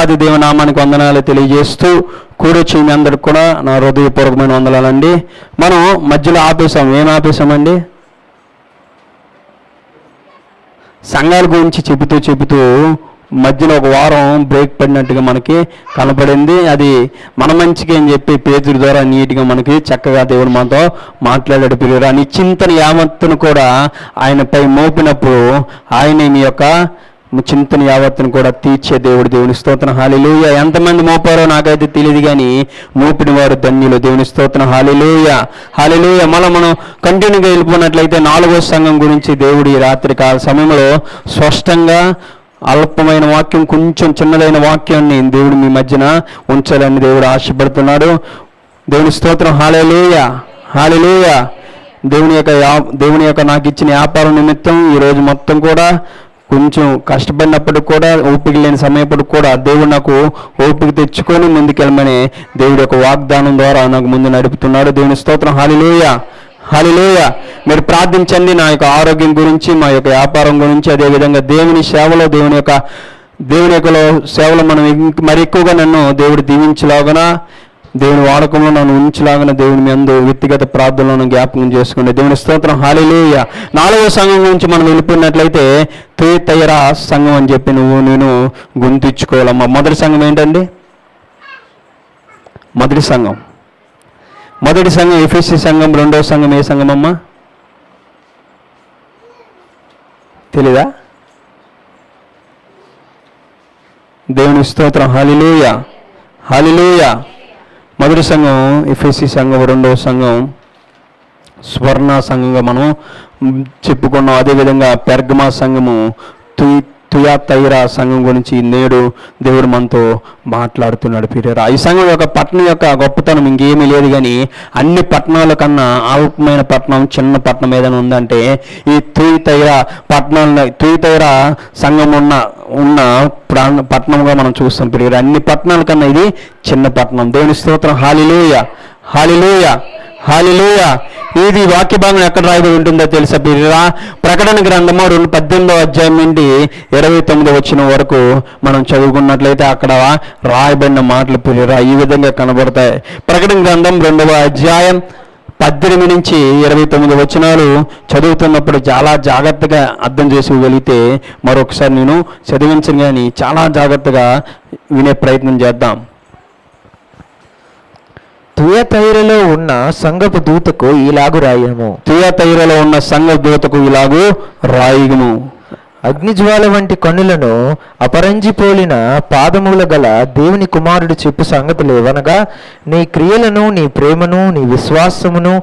దేవాది దేవనామానికి వందనాలు తెలియజేస్తూ కూడొచ్చి మీ అందరికి కూడా నా హృదయపూర్వకమైన వందనాలండి. మనం మధ్యలో ఆపేసాం ఏం ఆపేసామండి సంఘాల గురించి చెబుతూ చెబుతూ మధ్యలో ఒక వారం బ్రేక్ పడినట్టుగా మనకి కనపడింది. అది మన మంచికి అని చెప్పి పేజీల ద్వారా నీట్గా మనకి చక్కగా దేవుడు మనతో మాట్లాడాడు పిల్లలు అని చింతన యావత్తును కూడా ఆయనపై మోపినప్పుడు ఆయన మీ యొక్క చింతన యావత్తును కూడా తీర్చే దేవుడు దేవుని స్తోత్రం. హాలిలోయ ఎంతమంది మోపారో నాకైతే తెలియదు కానీ మోపిన వారు ధన్యులు. దేవుని స్తోత్రం. హాలిలోయ హాలిలోయ మళ్ళీ మనం కంటిన్యూగా వెళ్ళిపోయినట్లయితే నాలుగో సంఘం గురించి దేవుడు ఈ రాత్రి కాల సమయంలో స్పష్టంగా అల్పమైన వాక్యం కొంచెం చిన్నదైన వాక్యాన్ని దేవుడు మీ మధ్యన ఉంచాలని దేవుడు ఆశపడుతున్నాడు. దేవుని స్తోత్రం. హాలేలుయ హాలేలుయ దేవుని యొక్క దేవుని యొక్క నాకు ఇచ్చిన వ్యాపారం నిమిత్తం ఈరోజు మొత్తం కూడా కొంచెం కష్టపడినప్పటికి కూడా ఓపిక లేని సమయప్పుడు కూడా దేవుడు నాకు ఓపిక తెచ్చుకొని ముందుకెళ్ళమని దేవుడి యొక్క వాగ్దానం ద్వారా నాకు ముందు నడుపుతున్నాడు. దేవుని స్తోత్రం. హాలిలోయ హాలిలోయ మీరు ప్రార్థించండి నా యొక్క ఆరోగ్యం గురించి మా యొక్క వ్యాపారం గురించి అదేవిధంగా దేవుని సేవలో దేవుని యొక్క దేవుని యొక్క సేవలో మనం మరి ఎక్కువగా నన్ను దేవుడు దీవించలాగన? దేవుని వాడకంలో నన్ను ఉంచలాగిన దేవుని మీ అందు వ్యక్తిగత ప్రార్థనలను జ్ఞాపకం చేసుకునే దేవుని స్తోత్రం. హాలిలేయ నాలుగవ సంఘం గురించి మనం వెళ్ళిపోయినట్లయితే తేతయర సంఘం అని చెప్పి నువ్వు నేను గుర్తించుకోవాలమ్మా. మొదటి సంఘం ఏంటండి? మొదటి సంఘం. మొదటి సంఘం ఎఫ్ఎస్సి సంఘం రెండవ సంఘం ఏ సంఘం అమ్మా? తెలీదా? దేవుని స్తోత్రం. హాలిలూయ హాలిలూయ మొదటి సంఘం ఎఫ్ఎస్సి సంఘం రెండవ సంఘం స్వర్ణ సంఘంగా మనం చెప్పుకున్నాం. అదేవిధంగా పెర్గమా సంఘము తు తుయా తైరా సంఘం గురించి నేడు దేవుడు మనతో మాట్లాడుతున్నాడు పిరియరా ఈ సంఘం యొక్క పట్టణం యొక్క గొప్పతనం ఇంకేమీ లేదు కానీ అన్ని పట్టణాల కన్నా అల్పమైన పట్టణం చిన్న పట్టణం ఏదైనా ఉందంటే ఈ తుయి తైరా పట్టణంలో తుయి తైరా సంఘం ఉన్న ఉన్న ప్రాణ పట్టణంగా మనం చూస్తాం పిరియరా అన్ని పట్టణాల కన్నా ఇది చిన్న పట్టణం. దేవుని స్తోత్రం. హాలిలోయ. Hallelujah hallelujah. ఇది వాక్య భాగం ఎక్కడ రాయబడి ఉంటుందో తెలుసా పిల్లరా ప్రకటన గ్రంథము రెండు పద్దెనిమిదో అధ్యాయం నుండి ఇరవై తొమ్మిది వచ్చిన వరకు మనం చదువుకున్నట్లయితే అక్కడ రాయబడిన మాటలు పిల్లరా ఈ విధంగా కనబడతాయి. ప్రకటన గ్రంథం రెండవ అధ్యాయం పద్దెనిమిది నుంచి ఇరవై తొమ్మిది వచనాలు చదువుతున్నప్పుడు చాలా జాగ్రత్తగా అర్థం చేసుకోగలిగితే మరొకసారి నేను చదివించను కానీ చాలా జాగ్రత్తగా వినే ప్రయత్నం చేద్దాం. తుయతైరలో ఉన్న సంగపు దూతకు ఇలాగు రాయము. తుయతైరలో ఉన్న సంఘ దూతకు ఇలాగూ రాయిగుము అగ్నిజ్వాల వంటి కన్నులను అపరంజిపోలిన పాదముల గల దేవుని కుమారుడు చెప్పు సంగతులు ఏవనగా నీ క్రియలను నీ ప్రేమను నీ విశ్వాసమును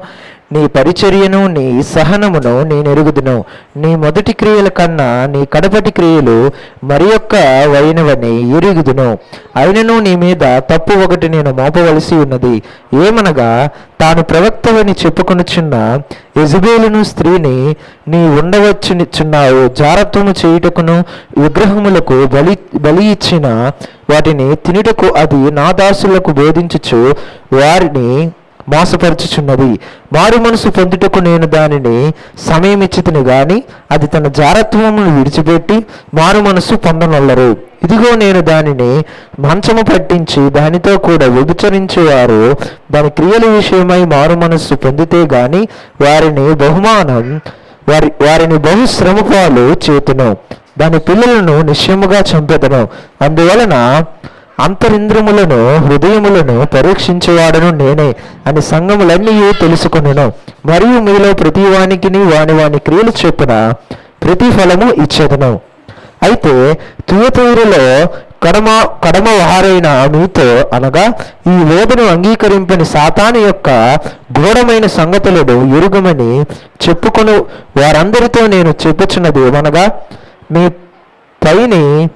నీ పరిచర్యను నీ సహనమును నేను ఎరుగుదును. నీ మొదటి క్రియల కన్నా నీ కడపటి క్రియలు మరి యొక్క వైనవని ఎరుగుదును. అయినను నీ మీద తప్పు ఒకటి నేను మోపవలసి ఉన్నది. ఏమనగా తాను ప్రవక్తవని చెప్పుకొనుచున్న యజుబేలును స్త్రీని నీ ఉండవచ్చునిచున్నావు జారత్వము చేయుటకును విగ్రహములకు బలి బలి ఇచ్చిన వాటిని తినుటకు అది నా దాసులకు బోధించుచు వారిని మోసపరచుచున్నది మారు మనసు పొందుటకు నేను దానిని సమయమిచ్చితిని గాని అది తన జారత్వమును విడిచిపెట్టి మారు మనసు పొందనొల్లరు. ఇదిగో నేను దానిని మంచము పట్టించి దానితో కూడా వ్యభిచరించేవారు. దాని క్రియల విషయమై మారు మనస్సు పొందితే గాని వారిని బహుమానం వారి వారిని బహుశ్రమపాలు చేతును. దాని పిల్లలను నిశ్చయముగా చంపెదను. అందువలన అంతరింద్రములను హృదయములను పరీక్షించేవాడను నేనే అని సంఘములన్నీ తెలుసుకొనెను. మరియు మీలో ప్రతి వానికి వాని వాని క్రియలు చొప్పున ప్రతిఫలము ఇచ్చేదను. అయితే తుయతూరులో కడమ కడమ వారైన మీతో అనగా ఈ వేదను అంగీకరింపని సాతాను యొక్క ఘోరమైన సంగతులను ఎరుగమని చెప్పుకొను. వారందరితో నేను చెప్పుచున్నది ఏమనగా మీ పైని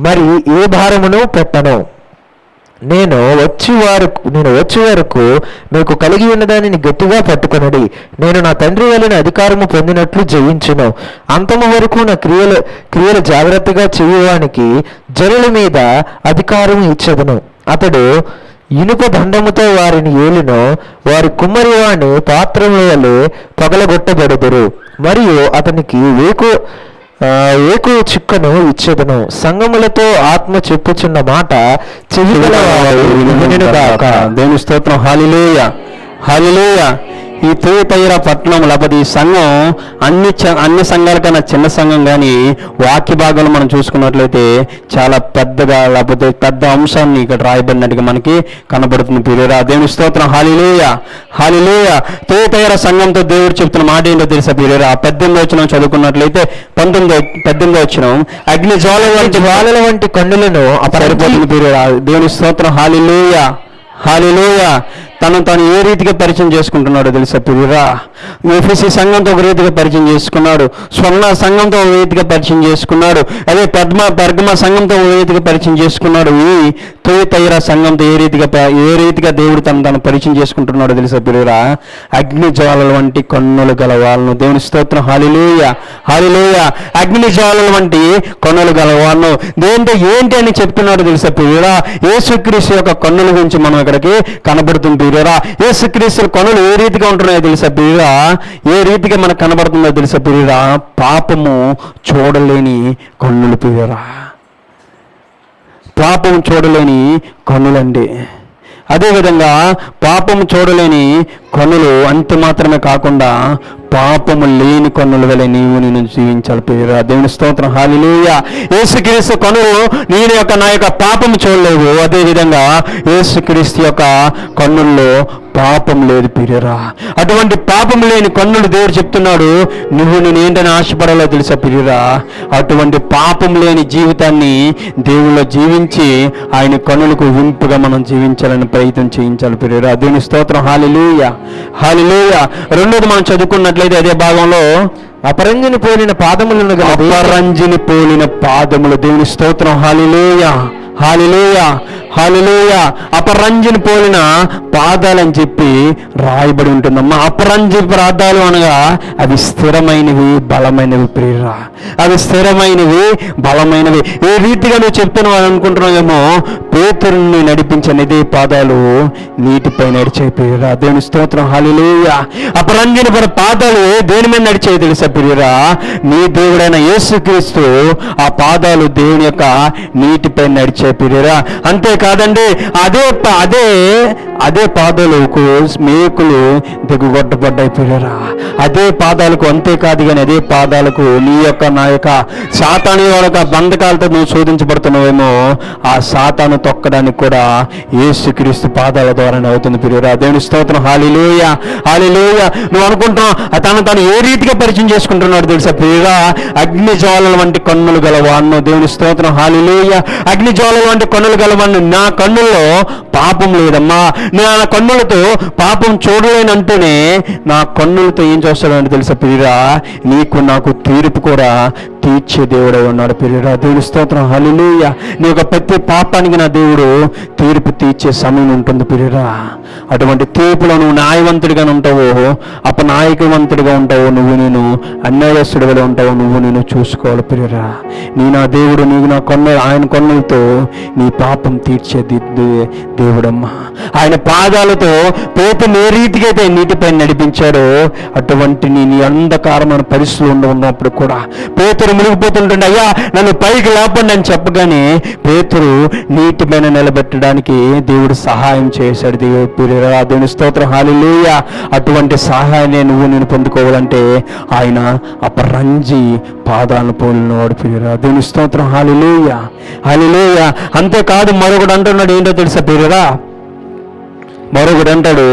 మరి ఏ భారమును పెట్టను? నేను వచ్చి వారు నేను వచ్చే వరకు మీకు కలిగి ఉన్నదానిని గట్టిగా పట్టుకొనడి. నేను నా తండ్రి వలన అధికారము పొందినట్లు జయించును. అంతము వరకు నా క్రియలు క్రియలు జాగ్రత్తగా చేయడానికి జనుల మీద అధికారం ఇచ్చదును. అతడు ఇనుప దండముతో వారిని ఏలినో వారి కుమ్మరి వాణి పాత్రల వలె పగలగొట్టబడుదురు. మరియు అతనికి వేకు ఏకు చిక్కను ఇచ్చేదను. సంగములతో ఆత్మ చెప్పుచున్న మాట వినుగాక. దేవుని స్తోత్రం. హాలిలోయ. హాలిలోయ. ఈ తూతైర పట్టణం లేకపోతే ఈ సంఘం అన్ని అన్ని సంఘాల కన్నా చిన్న సంఘం కానీ వాక్య భాగంలో మనం చూసుకున్నట్లయితే చాలా పెద్దగా లేకపోతే పెద్ద అంశాన్ని ఇక్కడ రాయబడినట్టుగా మనకి కనబడుతుంది. పిల్లరా దేవుని స్తోత్రం. హాలిలోయ హాలిలోయ తూతైర సంఘంతో దేవుడు చెప్తున్న మాట ఏంటో తెలుసా పిల్లరా పద్దెనిమిది వచ్చిన చదువుకున్నట్లయితే పంతొమ్మిది పద్దెనిమిది వచ్చిన అగ్ని జ్వాల వంటి జ్వాలల వంటి కన్నులను సరిపోతుంది పిరియరా దేవుని స్తోత్రం. హాలిలోయ హాలిలోయ తను తాను ఏ రీతిగా పరిచయం చేసుకుంటున్నాడో తెలుసా పిరియరా? ఎఫ్ఎస్సి సంఘంతో ఒక రీతిగా పరిచయం చేసుకున్నాడు. స్వర్ణ సంఘంతో ఒక రీతిగా పరిచయం చేసుకున్నాడు. అదే పద్మ పర్గమ సంఘంతో ఒక రీతిగా పరిచయం చేసుకున్నాడు. ఈ తోతైర సంఘంతో ఏ రీతిగా ఏ రీతిగా దేవుడు తను తను పరిచయం చేసుకుంటున్నాడో తెలుసా పిరియరా? అగ్ని జ్వాలల వంటి కన్నులు గల వాళ్ళను దేవుని స్తోత్రం. హాలిలోయ హాలిలోయ అగ్ని జ్వాలల వంటి కన్నులు గల వాళ్ళను దేంతో ఏంటి అని చెప్తున్నాడు తెలుసా ప్రియురా? యేసుక్రీస్తు యొక్క కన్నుల గురించి మనం ఇక్కడికి కనబడుతుంది ప్రియురా యేసుక్రీస్తుల కొనలు ఏ రీతిగా ఉంటున్నాయో తెలుసా ప్రియురా ఏ రీతిగా మనకు కనబడుతుందో తెలుసా ప్రియురా పాపము చూడలేని కన్నులు ప్రియురా పాపం చూడలేని కన్నులండి. అదేవిధంగా పాపం చూడలేని కొనులు అంత మాత్రమే కాకుండా పాపము లేని కొనుల వలె నీవు నేను జీవించాలి పేరు దేవుని స్తోత్రం. హాలిలోయ యేసుక్రీస్తు కనులు నేను యొక్క నా యొక్క పాపము చూడలేవు అదేవిధంగా యేసుక్రీస్తు యొక్క కన్నుల్లో పాపం లేదు పిరియరా. అటువంటి పాపం లేని కన్నులు దేవుడు చెప్తున్నాడు. నువ్వు నేను ఏంటని ఆశపడాలో తెలుసా పిరియరా? అటువంటి పాపం లేని జీవితాన్ని దేవుళ్ళో జీవించి ఆయన కన్నులకు వింపుగా మనం జీవించాలని ప్రయత్నం చేయించాలి పిరియరా. దేవుని స్తోత్రం. హాలిలూయ హాలిలోయ రెండోది మనం చదువుకున్నట్లయితే అదే భాగంలో అపరంజని పోలిన పాదములను గల అపరంజిని పోలిన పాదములు దేవుని స్తోత్రం. Hallelujah hallelujah hallelujah. అపరంజిని పోలిన పాదాలు అని చెప్పి రాయబడి ఉంటుందమ్మా. అపరంజి పాదాలు అనగా అవి స్థిరమైనవి బలమైనవి ప్రియరా. అవి స్థిరమైనవి బలమైనవి. ఏ రీతిగా నువ్వు చెప్తున్నావు అనుకుంటున్నావేమో పేతురుని నడిపించిన ఇదే పాదాలు నీటిపై నడిచే ప్రియరా. దేవుని స్తోత్రం. హాలిలోయ. అపరంజిని పర పాదాలు దేని మీద నడిచే తెలుసా ప్రియరా? నీ దేవుడైన యేసుక్రీస్తు ఆ పాదాలు దేవుని యొక్క నీటిపై నడిచే ప్రియరా. కాదండి అదే అదే అదే పాదాలకు మేకులు దిగుగొట్టబడ్డైపోయారా? అదే పాదాలకు అంతేకాదు కానీ అదే పాదాలకు నీ యొక్క నా యొక్క సాతాను యొక్క బంధకాలతో నువ్వు శోధించబడుతున్నావేమో ఆ సాతాను తొక్కడానికి కూడా ఏసుక్రీస్తు పాదాల ద్వారానే అవుతుంది పిరియరా దేవుని స్తోత్రం. హాలిలోయ హాలిలోయ నువ్వు అనుకుంటున్నావు తను తను ఏ రీతిగా పరిచయం చేసుకుంటున్నాడు తెలుసా ప్రియరా? అగ్ని జ్వాలల వంటి కన్నులు గలవాన్ను దేవుని స్తోత్రం. హాలిలోయ అగ్ని జ్వాలల వంటి కన్నులు గలవాన్ను నా కన్నుల్లో పాపం లేదమ్మా. నా కన్నులతో పాపం చూడలేనంటేనే నా కన్నులతో ఏం చేస్తాడంటే తెలుసా ప్రియరా నీకు నాకు తీర్పు కూడా తీర్చే దేవుడై ఉన్నాడు. పిల్లరా దేవుడి స్తోత్రం. హలిలుయ నీ యొక్క ప్రతి పాపానికి నా దేవుడు తీర్పు తీర్చే సమయం ఉంటుంది పిల్లరా అటువంటి తీర్పులో నువ్వు న్యాయవంతుడిగా ఉంటావు అపనాయకవంతుడిగా ఉంటావు నువ్వు నేను అన్యాయస్తుడిగా ఉంటావు నువ్వు నేను చూసుకోవాలి ప్రియరా నీ నా దేవుడు నీకు నా కొన్న ఆయన కొన్నులతో నీ పాపం తీర్చేది దేవుడమ్మా. ఆయన పాదాలతో పేతుని ఏ రీతిగా అయితే నీటిపై నడిపించాడో అటువంటి నీ నీ అంధకారమైన పరిస్థితులు ఉన్నప్పుడు కూడా పేతురు మునిగిపోతుంటుండే. అయ్యా నన్ను పైకి లేపండి అని చెప్పగానే పేతురు నీటిపైన నిలబెట్టడానికి దేవుడు సహాయం చేశాడు. దేవుడు దేవుని స్తోత్రం. హాలిలోయ అటువంటి సహాయాన్ని నువ్వు నేను పొందుకోవాలంటే ఆయన అపరంజి పాదాలను పోలినవాడు పిరిరా దేవుని స్తోత్రం. హాలిలోయ హాలిలోయ అంతేకాదు మరొకడు అంటున్నాడు ఏంటో తెలుసా పిరిరా మరొకడు అంటాడు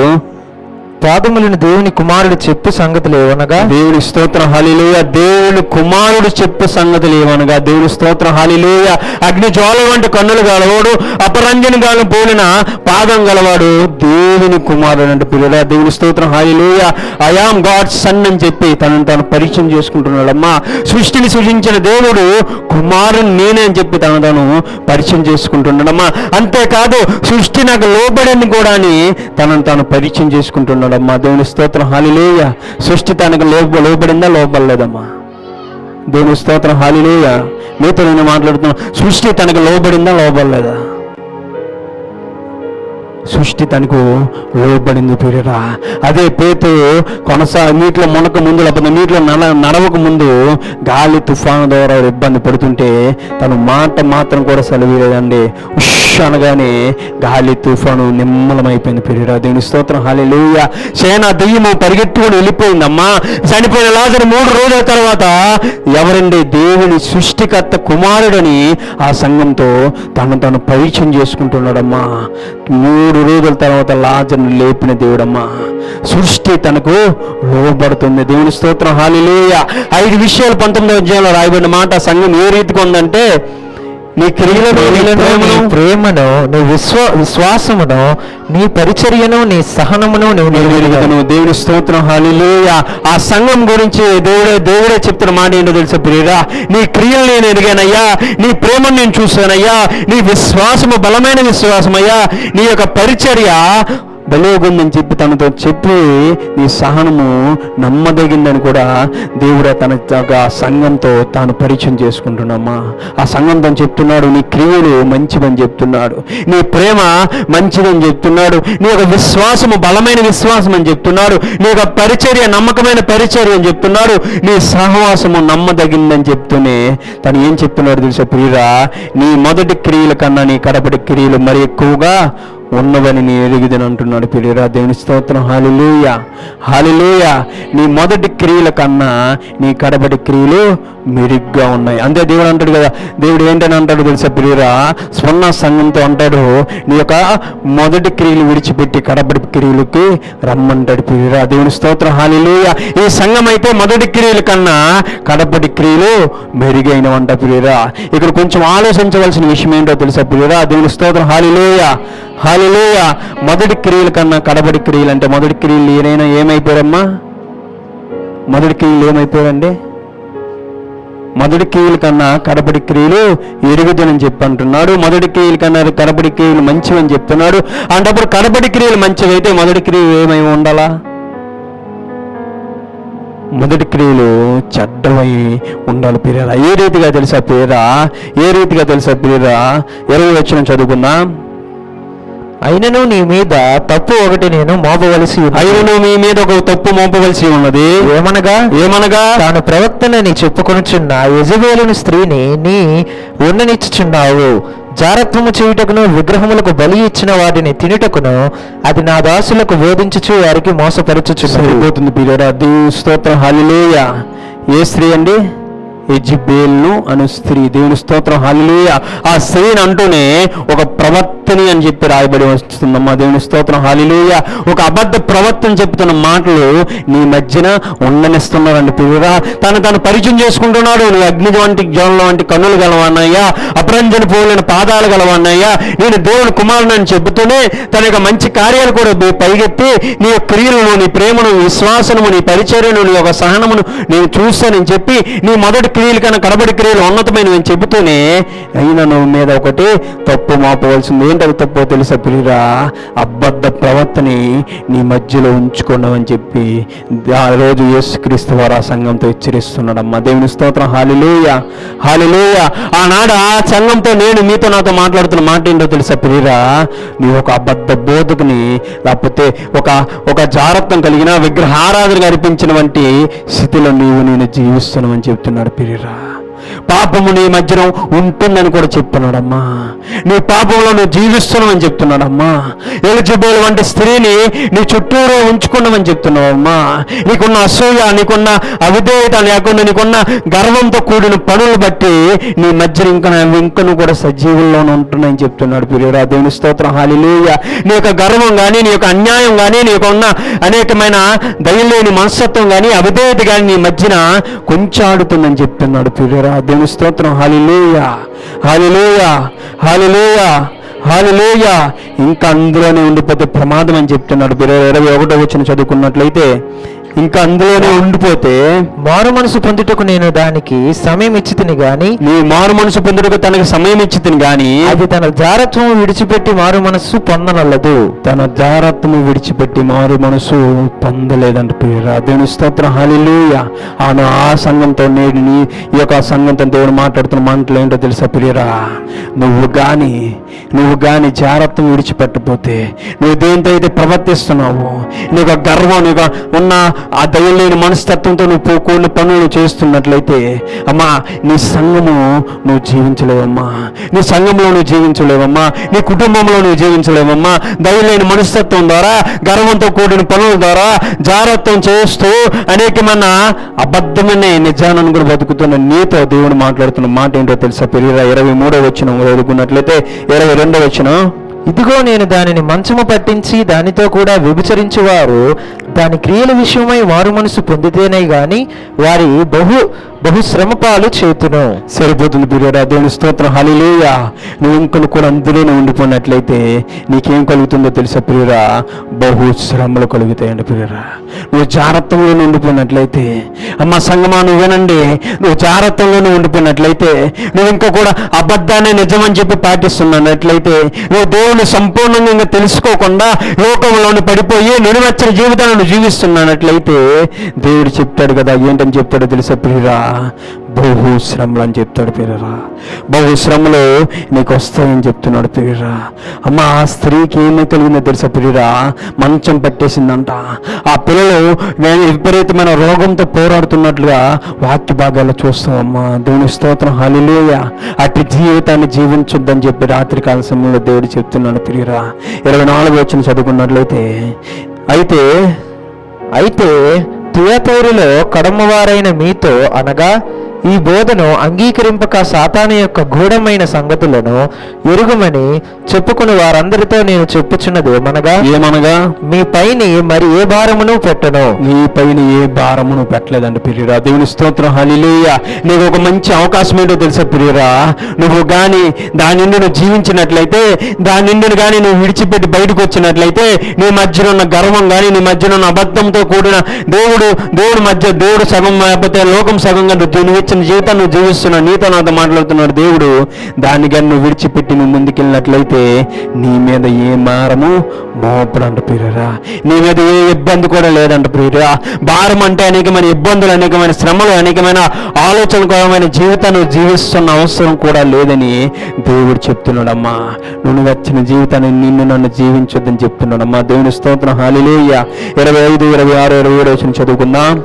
పాదములను దేవుని కుమారుడు చెప్పు సంగతులు ఏమనగా? దేవుని స్తోత్రం హలిలోయ దేవుని కుమారుడు చెప్పు సంగతులు ఏమనగా? దేవుని స్తోత్రం హలిలోయ అగ్ని జ్వాల వంటి కన్నులు గలవాడు అపరంజని గాను పోలిన పాదం గలవాడు దేవుని కుమారుడు అంటే పిల్లడా. దేవుని స్తోత్రం హలిలోయ ఐఆమ్ గాడ్ సన్ అని చెప్పి తనను తాను పరిచయం చేసుకుంటున్నాడమ్మా. సృష్టిని సృజించిన దేవుడు కుమారుని నేనే అని చెప్పి తను తాను పరిచయం చేసుకుంటున్నాడమ్మా. అంతేకాదు సృష్టి నాకు లోబడని కూడా అని తనను తాను పరిచయం చేసుకుంటున్నాడు. ఉన్నాడమ్మా దేవుని స్తోత్రం. హాలిలేయ సృష్టి తనకు లోబ లోపల లేదమ్మా దేవుని స్తోత్రం. హాలిలేయ మీతో నేను మాట్లాడుతున్నా సృష్టి తనకు లోబడిందా లోబడలేదా? సృష్టి తనకు లోబడింది ప్రియరా అదే పేతురు కొనసా నీటిలో మునక ముందు లేకపోతే నీటిలో నడ నడవక ముందు గాలి తుఫాను ద్వారా ఇబ్బంది పడుతుంటే తను మాట మాత్రం కూడా సెలవీలేదండి ఉష్ అనగానే గాలి తుఫాను నిమ్మలమైపోయింది ప్రియరా దేవుని స్తోత్రం. లే సేనా దెయ్యము పరిగెట్టుకొని వెళ్ళిపోయిందమ్మా. చనిపోయిన లాజరు మూడు రోజుల తర్వాత ఎవరండి దేవుని సృష్టికర్త కుమారుడని ఆ సంఘంతో తను తను పరిచయం చేసుకుంటున్నాడమ్మా. మూడు మూడు రోజుల తర్వాత లాజర్ను లేపిన దేవుడమ్మా. సృష్టి తనకు లోబడుతుంది. దేవుని స్తోత్రం. హాలిలేయ ఐదు విషయాలు పంతొమ్మిది అధ్యాయంలో రాయబడిన మాట సంఘం ఏ రీతిగా ఉందంటే నీ క్రియలను నీ ప్రేమను నీ విశ్వ విశ్వాసమును నీ పరిచర్యను నీ సహనమును నువ్వు. నిలబెట్టును దేవుని స్తోత్రం. హాలిలోయ ఆ సంఘం గురించి దేవుడే దేవుడే చెప్తున్న మాట ఏంటో తెలుసా ప్రియురా నీ క్రియలు నేను ఎరిగానయ్యా నీ ప్రేమను నేను చూశానయ్యా. నీ విశ్వాసము బలమైన విశ్వాసమయ్యా. నీ యొక్క పరిచర్య బలేగుందని చెప్పి తనతో చెప్పి నీ సహనము నమ్మదగిందని కూడా దేవుడు తన సంఘంతో తాను పరిచయం చేసుకుంటున్నామా? ఆ సంఘంతో చెప్తున్నాడు నీ క్రియలు మంచిదని చెప్తున్నాడు. నీ ప్రేమ మంచిదని చెప్తున్నాడు. నీ యొక్క విశ్వాసము బలమైన విశ్వాసం అని చెప్తున్నాడు. నీ యొక్క పరిచర్య నమ్మకమైన పరిచర్య అని చెప్తున్నాడు. నీ సహవాసము నమ్మదగిందని చెప్తూనే తను ఏం చెప్తున్నాడు తెలుసా ప్రియురా? నీ మొదటి క్రియల కన్నా నీ కడపటి క్రియలు మరి ఎక్కువగా ఉన్నవని నీ ఎరుగుదని అంటున్నాడు పిలిరా దేవుని స్తోత్రం. హాలిలూయ హాలిలూయ నీ మొదటి క్రియల కన్నా నీ కడబడి క్రియలు మెరుగ్గా ఉన్నాయి. అంతే దేవుడు అంటాడు కదా. దేవుడు ఏంటని అంటాడు తెలుసా ప్రియురా? స్వర్ణ సంఘంతో అంటాడు నీ యొక్క మొదటి క్రియలు విడిచిపెట్టి కడబడి క్రియలకి రమ్మంటాడు ప్రియురా దేవుని స్తోత్రం. హాలిలూయ ఈ సంఘం అయితే మొదటి క్రియల కన్నా కడపటి క్రియలు మెరుగైనవంట ప్రియురా. ఇక్కడ కొంచెం ఆలోచించవలసిన విషయం ఏంటో తెలుసా ప్రియురా? దేవుని స్తోత్రం. హాలిలూయ హాలిలోయ మొదటి క్రియల కన్నా కడబడి క్రియలు అంటే మొదటి క్రియలు ఏదైనా ఏమైపోయారమ్మా? మొదటి క్రియలు ఏమైపోయారండి మొదటి క్రియల కన్నా కడబడి క్రియలు ఎరుగుదనని చెప్పి అంటున్నాడు మొదటి క్రియల కన్నా కడబడి క్రియలు మంచివని చెప్తున్నాడు. అంటప్పుడు కడబడి క్రియలు మంచివైతే మొదటి క్రియలు ఏమై ఉండాలా? మొదటి క్రియలు చెడ్డమై ఉండాలి పేరా ఏ రీతిగా తెలుసా పేరా ఏ రీతిగా తెలుసా పేరా ఇరవై వచ్చిన చదువుకుందాం. అయినను నీ మీద తప్పు ఒకటి నేను మోపవలసి. అయినను మీ మీద ఒక తప్పు మోపవలసి ఉన్నది. ఏమనగా? ఏమనగా? తాను ప్రవక్తనని చెప్పుకొనుచున్న యజబేలుని స్త్రీని నీ ఉండనిచ్చుచున్నావు జారత్వము చేయుటకును విగ్రహములకు బలి ఇచ్చిన వాటిని తినుటకును అది నా దాసులకు బోధించుచు వారికి మోసపరచుచున్నది. సరిపోతుంది దేవుని స్తోత్రం. హాలిలేయ ఏ స్త్రీ అండి? ఎజిబేల్ను అను స్త్రీ. దేవుని స్తోత్రం. హాలిలేయ ఆ స్త్రీని అంటూనే ఒక ప్రవర్తని అని చెప్పి రాయబడి వస్తుందమ్మా. దేవుని స్తోత్రం. హాలిలేయ ఒక అబద్ధ ప్రవర్తన చెప్తున్న మాటలు నీ మధ్యన ఉండనిస్తున్నారండి పిల్లరా తను తను పరిచయం చేసుకుంటున్నాడు. నువ్వు అగ్ని వంటి జ్వరంలో వంటి కన్నులు గలవన్నయ్యా అపరంజన పోలిన పాదాలు గలవన్నయ్యా నేను దేవుని కుమారుని అని చెబుతూనే తన యొక్క మంచి కార్యాలు కూడా పైగెత్తి నీ యొక్క క్రియలను నీ ప్రేమను విశ్వాసము నీ పరిచర్యను నీ యొక్క సహనమును నేను చూస్తానని చెప్పి నీ మొదటి క్రియలు కన్నా కడబడి క్రియలు ఉన్నతమైనవి చెబుతూనే అయినా నువ్వు మీద ఒకటి తప్పు మాపవలసింది. ఏంటది తప్పు తెలుసా పిల్లిరా అబద్ధ ప్రవర్తని నీ మధ్యలో ఉంచుకున్నావని చెప్పి ఆ రోజు యేసుక్రీస్తు వారు ఆ సంఘంతో హెచ్చరిస్తున్నాడమ్మా. దేవుని స్తోత్రం. హాలిలోయ. హాలిలోయ. ఆనాడు ఆ సంఘంతో నేను మీతో నాతో మాట్లాడుతున్న మాట ఏంటో తెలుసా ప్రియరా? నువ్వు ఒక అబద్ధ బోధకుని లేకపోతే ఒక ఒక జారత్వం కలిగిన విగ్రహారాధనగా అర్పించిన వంటి స్థితిలో నీవు నేను జీవిస్తున్నావని చెప్తున్నాడు ప్రియరా పాపము నీ మధ్యలో ఉంటుందని కూడా చెప్తున్నాడమ్మా. నీ పాపంలో నువ్వు జీవిస్తున్నావని చెప్తున్నాడమ్మా. ఎలిజిబుల్ వంటి స్త్రీని నీ చుట్టూరు ఉంచుకున్నామని చెప్తున్నావమ్మా. నీకున్న అసూయ నీకున్న అవిధేయత లేకుండా నీకున్న గర్వంతో కూడిన పనులు బట్టి నీ మధ్యన ఇంకా ఇంకను కూడా సజీవుల్లోనే ఉంటున్నాయని చెప్తున్నాడు పిరియరా దేవుని స్తోత్రం. హాలిలేయ నీ యొక్క గర్వం కానీ నీ యొక్క అన్యాయం కానీ నీ యొక్క ఉన్న అనేకమైన దయలేని మనస్తత్వం కానీ అవిధేయత కానీ నీ మధ్యన కొంచాడుతుందని చెప్తున్నాడు పిరియరా దేవుని స్తోత్రం. హాలిలోయ హాలిలోయ హాలిలోయ హాలిలోయ ఇంకా అందులోనే ఉండిపోతే ప్రమాదం అని చెప్తున్నాడు ఇరవై ఇరవై ఒకటో వచ్చిన చదువుకున్నట్లయితే ఇంకా అందులోనే ఉండిపోతే మారు మనసు పొందుటకు నేను దానికి సమయం ఇచ్చితిని గాని నీ మారు మనసు పొందుటకు తనకు సమయం ఇచ్చితిని గాని అది తన జారత్వం విడిచిపెట్టి మారు మనస్సు పొందనల్లదు తన జారత్వము విడిచిపెట్టి మారు మనసు పొందలేదంట ప్రియరా. దేవుని స్తోత్రం హాలిలూయ ఆను ఆ సంఘంతో నేడు నీ ఈ యొక్క సంఘంతో దేవుడు మాట్లాడుతున్న మాటలు ఏంటో తెలుసా ప్రియరా? నువ్వు గాని నువ్వు గాని జారత్వం విడిచిపెట్టపోతే నువ్వు దేంతో అయితే ప్రవర్తిస్తున్నావు నీకు గర్వం నీకు ఉన్న ఆ దయ్యం లేని మనస్తత్వంతో నువ్వు పో- కొన్ని పనులు చేస్తున్నట్లయితే అమ్మా నీ సంఘము నువ్వు జీవించలేవమ్మా. నీ సంఘంలో నువ్వు జీవించలేవమ్మా. నీ కుటుంబంలో నువ్వు జీవించలేవమ్మా. దయ్యం లేని మనస్తత్వం ద్వారా గర్వంతో కూడిన పనుల ద్వారా జాగ్రత్తం చేస్తూ అనేకమైన అబద్ధమైన నిజాలను కూడా బతుకుతున్న నీతో దేవుడు మాట్లాడుతున్న మాట ఏంటో తెలుసా? పెరిగిరా ఇరవై మూడో వచ్చిన చదువుకున్నట్లయితే ఇరవై రెండో వచ్చిన ఇదిగో నేను దానిని మంచము పట్టించి దానితో కూడా వ్యభిచరించువారు. దాని క్రియల విషయమై వారు మనసు పొందితేనే గాని వారి బహు బహుశ్రమ పాలు చేతును. సరిపోతుంది పిరియరా దేవుని స్తోత్రం. హలిలేయా నువ్వు ఇంకొను కూడా అందులోనే ఉండిపోయినట్లయితే నీకేం కలుగుతుందో తెలుసా ప్రియురా? బహు శ్రమలు కలుగుతాయండి ప్రియురా. నువ్వు జాగ్రత్తలోనే ఉండిపోయినట్లయితే అమ్మ సంగమా నువ్వు వినండి. నువ్వు జాగ్రత్తలోనే ఉండిపోయినట్లయితే నువ్వు ఇంకా కూడా అబద్ధాన్ని నిజమని చెప్పి పాటిస్తున్నట్లయితే నువ్వు దేవుని సంపూర్ణంగా ఇంకా తెలుసుకోకుండా లోకంలోని పడిపోయి నిలువచ్చని జీవితాలను జీవిస్తున్నానట్లయితే జీవిస్తున్నట్లయితే దేవుడు చెప్తాడు కదా ఏంటని చెప్తాడో తెలుసా ప్రియురా బహుశ్రమలు అని చెప్తాడు ప్రియరా బహుశ్రమలు నీకు వస్తాయని చెప్తున్నాడు పేరరా. అమ్మ ఆ స్త్రీకి ఏమై కలిగిందో తెలుసా ప్రియరా మంచం పట్టేసిందంట. ఆ పిల్లలు నేను విపరీతమైన రోగంతో పోరాడుతున్నట్లుగా వాక్య భాగాల్లో చూస్తామమ్మా దేవుని స్తోత్రం హలిలేయ అటు జీవితాన్ని జీవించొద్దని చెప్పి రాత్రికాల సమయంలో దేవుడు చెప్తున్నాడు ప్రియరా ఇరవై నాలుగు వచ్చిన చదువుకున్నట్లయితే అయితే అయితే తుయతైరులో కడమవారైన మీతో అనగా ఈ బోధను అంగీకరింపక సాతాను యొక్క గూఢమైన సంగతులను ఎరుగుమని చెప్పుకుని వారందరితో నేను చెప్పుచున్నది ఏమనగా? ఏమనగా? మీ పైని మరి ఏ భారమును పెట్టను? నీ పైన ఏ భారమును పెట్టలేదండి ప్రియరా. దేవుని స్తోత్రం హలిలేయ నీకు ఒక మంచి అవకాశం ఏంటో తెలుసా ప్రియరా? నువ్వు కానీ దాని నుండి నువ్వు జీవించినట్లయితే దాని నుండి కానీ నువ్వు విడిచిపెట్టి బయటకు వచ్చినట్లయితే నీ మధ్యలో ఉన్న గర్వం కానీ నీ మధ్యలో ఉన్న అబద్ధంతో కూడిన దేవుడు దేవుడు మధ్య దేవుడు సగం లేకపోతే లోకం సగంగా నువ్వు నువ్వు ఇచ్చిన జీవితాన్ని నువ్వు జీవిస్తున్నావు నీతో నాతో మాట్లాడుతున్నాడు దేవుడు. దాన్ని కానీ నువ్వు విడిచిపెట్టి నువ్వు ముందుకెళ్ళినట్లయితే నీ మీద ఏ మారము? మోపడంట ప్రియురా నీ మీద ఏ ఇబ్బంది కూడా లేదంట ప్రియురా భారం అంటే అనేకమైన ఇబ్బందులు అనేకమైన శ్రమలు అనేకమైన ఆలోచనకరమైన జీవితాన్ని నువ్వు జీవిస్తున్న అవసరం కూడా లేదని దేవుడు చెప్తున్నాడమ్మా. నువ్వు వచ్చిన జీవితాన్ని నిన్ను నన్ను జీవించొద్దని చెప్తున్నాడమ్మా. దేవుని స్తోత్రం. హాలిలేయ ఇరవై ఐదు ఇరవై ఆరు ఇరవై ఏడు వచ్చిన చదువుకుందాం.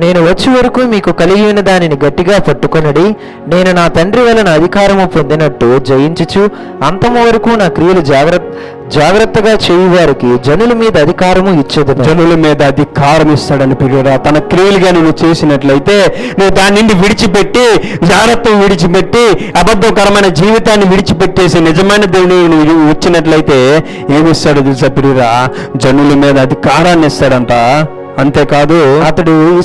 నేను వచ్చే వరకు మీకు కలిగి ఉన్న దానిని గట్టిగా పట్టుకొనడి. నేను నా తండ్రి వలన అధికారము పొందినట్టు జయించుచు అంతము వరకు నా క్రియలు జాగ్రత్త జాగ్రత్తగా చేయి వారికి జనుల మీద అధికారము ఇచ్చేది జనుల మీద అధికారం ఇస్తాడని పిల్లరా తన క్రియలుగా నువ్వు చేసినట్లయితే నువ్వు దాని నుండి విడిచిపెట్టి జాగ్రత్త విడిచిపెట్టి అబద్ధకరమైన జీవితాన్ని విడిచిపెట్టేసి నిజమైన దేవుని నువ్వు వచ్చినట్లయితే ఏమిస్తాడు తెలుసా పిల్లరా జనుల మీద అధికారాన్ని ఇస్తాడంట. అంతేకాదు అతడు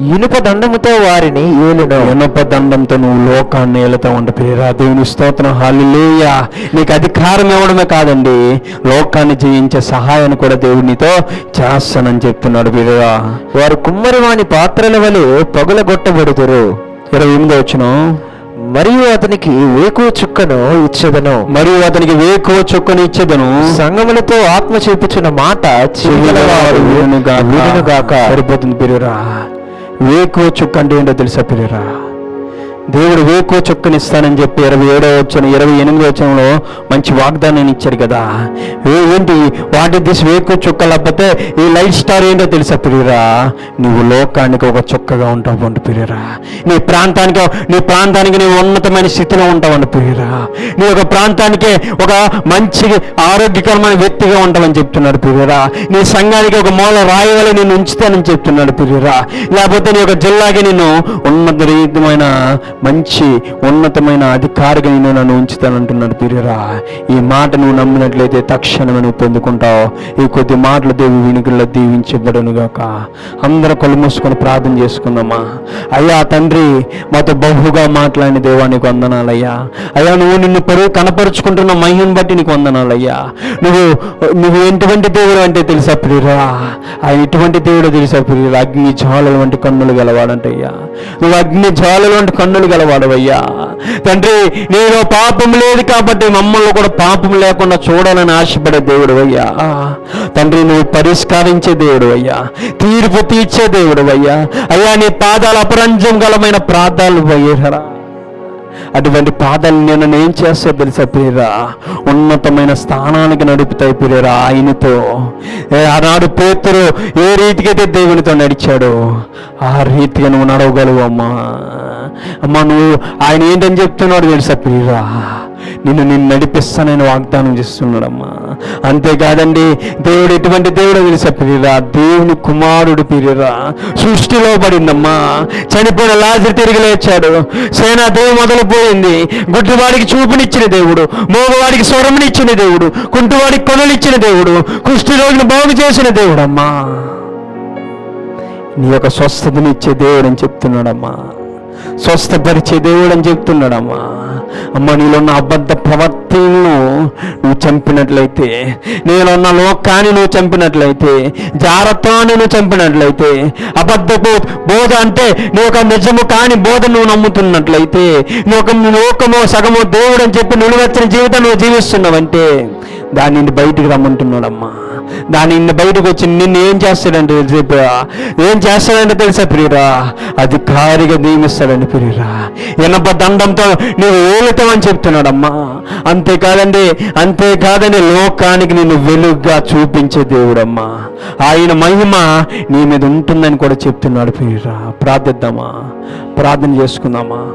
ఇనుప దండముతో వారిని ఏలును. ఇనప దండంతో నువ్వు లోకాన్ని ఏలుతా ఉండ దేవుని స్తోత్రం. హాలిలేయ నీకు అధికారం ఇవ్వడమే కాదండి. లోకాన్ని జయించే సహాయాన్ని కూడా దేవుడు నీతో చేస్తానని చెప్తున్నాడు ప్రియరా వారు కుమ్మరి వాని పాత్రల వలె పగులగొట్టబడుదురు. ఇరవై ఎనిమిదో వచ్చిన మరియు అతనికి వేకు చుక్కను ఇచ్చేదను. మరియు అతనికి వేకువ చొక్కని ఇచ్చేదను. సంగములతో ఆత్మ చూపుచున్న మాట వినుగాక. సరిపోతుంది పిరియరా. వేకువ చుక్క అంటే ఏంటో తెలుసా పిరియరా? దేవుడు వేకో చొక్కనిస్తానని చెప్పి ఇరవై ఏడో వచ్చిన ఇరవై ఎనిమిదో వచ్చంలో మంచి వాగ్దానాన్ని ఇచ్చాడు కదా. ఏంటి? వాటి దిశ వేకువ చుక్క లేకపోతే ఈ లైఫ్ స్టార్ ఏంటో తెలుసా పిరియరా? నువ్వు లోకానికి ఒక చుక్కగా ఉంటావు అంటు పిరియరా. నీ ప్రాంతానికి నీ ప్రాంతానికి నీ ఉన్నతమైన స్థితిలో ఉంటావు పిరియరా. నీ ఒక ప్రాంతానికి ఒక మంచి ఆరోగ్యకరమైన వ్యక్తిగా ఉంటావని చెప్తున్నాడు పిరియరా. నీ సంఘానికి ఒక మూల రాయవల నేను ఉంచుతానని చెప్తున్నాడు పిరియరా. లేకపోతే నీ యొక్క జిల్లాకి నేను ఉన్నత రీతమైన మంచి ఉన్నతమైన అధికారిగా నేను నన్ను ఉంచుతానంటున్నాడు ప్రియరా. ఈ మాట నువ్వు నమ్మినట్లయితే తక్షణమే నువ్వు పొందుకుంటావు. ఈ కొద్ది మాటలు దేవి వినికిల్లో దీవించబడను గాక అందరూ కళ్ళు మూసుకొని ప్రార్థన చేసుకుందామా? అయ్యా తండ్రి మాతో బహుగా మాట్లాడిన దేవా నీకు వందనాలయ్యా. అయ్యా నువ్వు నిన్ను పరు కనపరుచుకుంటున్న మహిమను బట్టి నీకు వందనాలయ్యా. నువ్వు నువ్వు ఎటువంటి దేవుడు అంటే తెలుసా ప్రియురా? ఆయన ఎటువంటి దేవుడు తెలుసా ప్రియురా? అగ్ని జ్వాలల వంటి కన్నులు గలవాడంటయ్యా. నువ్వు అగ్ని జ్వాలల వంటి కన్నులు గలవాడవయ్యా తండ్రి నీలో పాపం లేదు కాబట్టి మమ్మల్ని కూడా పాపం లేకుండా చూడాలని ఆశపడే దేవుడు అయ్యా తండ్రి నువ్వు పరిష్కరించే దేవుడు అయ్యా తీర్పు తీర్చే దేవుడు అయ్యా అయ్యా నీ పాదాలు అపరంజం గలమైన ప్రాంతాలు అయ్యేరా అటువంటి పాదాలు నేను ఏం చేస్తా తెలుసా ప్రియరా? ఉన్నతమైన స్థానానికి నడుపుతాయి ప్రియరా ఆయనతో. ఆనాడు పేతురు ఏ రీతికైతే దేవునితో నడిచాడో ఆ రీతిగా నువ్వు నడవగలవు అమ్మా. అమ్మా నువ్వు ఆయన ఏంటని చెప్తున్నాడు తెలుసా ప్రియరా? నిన్ను నేను నడిపిస్తానని వాగ్దానం చేస్తున్నాడమ్మా అంతేకాదండి దేవుడు ఎటువంటి దేవుడు తెలుసా ప్రియరా? దేవుని కుమారుడు పిరిరా సృష్టిలో పడిందమ్మా. చనిపోయిన లాజర్ తిరిగి లేచాడు. సేనా దేవు మొదలు పోయింది. గుడ్డివాడికి చూపునిచ్చిన దేవుడు మోగవాడికి స్వరమునిచ్చిన దేవుడు కుంటువాడికి కొనులిచ్చిన దేవుడు కుష్టి రోగిని బాగు చేసిన దేవుడమ్మా. నీ యొక్క స్వస్థతనిచ్చే దేవుడు అని చెప్తున్నాడమ్మా. స్వస్థపరిచే దేవుడు అని చెప్తున్నాడమ్మా. అమ్మ నీలో ఉన్న అబద్ధ ప్రవర్తనను నువ్వు చంపినట్లయితే నీలో ఉన్న లోకాన్ని నువ్వు చంపినట్లయితే జారత్వాన్ని నువ్వు చంపినట్లయితే అబద్ధపు బోధ అంటే నువ్వు ఒక నిజము కాని బోధ నువ్వు నమ్ముతున్నట్లయితే నువ్వు ఒక లోకము సగము దేవుడు అని చెప్పి నిలువెచ్చని జీవితం నువ్వు జీవిస్తున్నావంటే దానిని బయటికి రమ్మంటున్నాడమ్మా. దాని నిన్ను బయటకు వచ్చి నిన్ను ఏం చేస్తాడంటే తెలిసే ఏం చేస్తాడంటే తెలుసా ప్రియురా? అధికారిగా నియమిస్తాడండి ప్రియురా. ఎనప దండంతో నువ్వు ఏలుతావని చెప్తున్నాడమ్మా. అంతేకాదండి అంతేకాదండి లోకానికి నిన్ను వెలుగ్గా చూపించే దేవుడమ్మా. ఆయన మహిమ నీ మీద ఉంటుందని కూడా చెప్తున్నాడు ప్రియురా. ప్రార్థిద్దామా? ప్రార్థన చేసుకుందామా?